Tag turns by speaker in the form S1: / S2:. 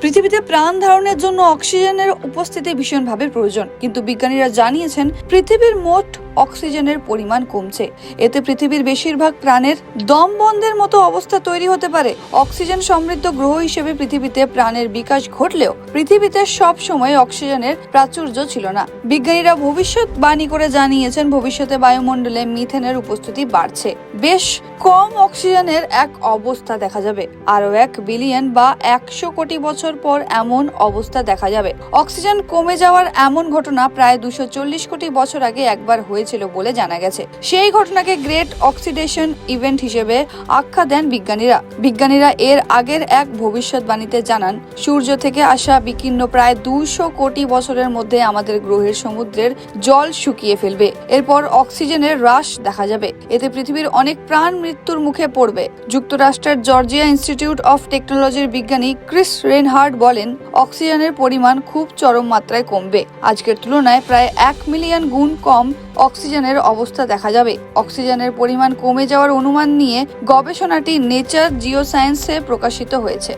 S1: পৃথিবীতে প্রাণ ধারণের জন্য অক্সিজেনের উপস্থিতি ভীষণভাবে প্রয়োজন। কিন্তু বিজ্ঞানীরা জানিয়েছেন, পৃথিবীর মোট অক্সিজেনের পরিমাণ কমছে। এতে পৃথিবীর বেশিরভাগ প্রাণের দম বন্ধের মতো অবস্থা তৈরি হতে পারে। অক্সিজেন সমৃদ্ধ গ্রহ হিসেবে পৃথিবীতে প্রাণের বিকাশ ঘটলেও পৃথিবীতে সব সময় অক্সিজেনের প্রাচুর্য ছিল না। বিজ্ঞানীরা ভবিষ্যৎবাণী করে জানিয়েছেন, ভবিষ্যতে বায়ুমণ্ডলে মিথেনের উপস্থিতি বাড়ছে। বেশ কম অক্সিজেনের এক অবস্থা দেখা যাবে। আরও এক বিলিয়ন বা একশো কোটি বছর পর এমন অবস্থা দেখা যাবে। অক্সিজেন কমে যাওয়ার এমন ঘটনা প্রায় দুশো চল্লিশ কোটি বছর আগে একবার হয়েছিল বলে জানা গেছে। সেই ঘটনাকে গ্রেট অক্সিডেশন ইভেন্ট হিসেবে আখ্যা দেন বিজ্ঞানীরা। বিজ্ঞানীরা এর আগের এক ভবিষ্যৎবাণীতে জানান, সূর্য থেকে আসা বিকীর্ণ প্রায় দুশো কোটি বছরের মধ্যে আমাদের গ্রহের সমুদ্রের জল শুকিয়ে ফেলবে। এরপর অক্সিজেনের হ্রাস দেখা যাবে। এতে পৃথিবীর অনেক প্রাণ মৃত্যুর মুখে পড়বে। যুক্তরাষ্ট্রের জর্জিয়া ইনস্টিটিউট অফ টেকনোলজির বিজ্ঞানী ক্রিস রেনহার্ড বলেন, অক্সিজেনের পরিমাণ খুব চরম মাত্রায় কমবে। আজকের তুলনায় প্রায় এক মিলিয়ন গুণ কম অক্সিজেনের অবস্থা দেখা যাবে। অক্সিজেনের পরিমাণ কমে যাওয়ার অনুমান নিয়ে গবেষণাটি নেচার জিও সায়েন্সে প্রকাশিত হয়েছে।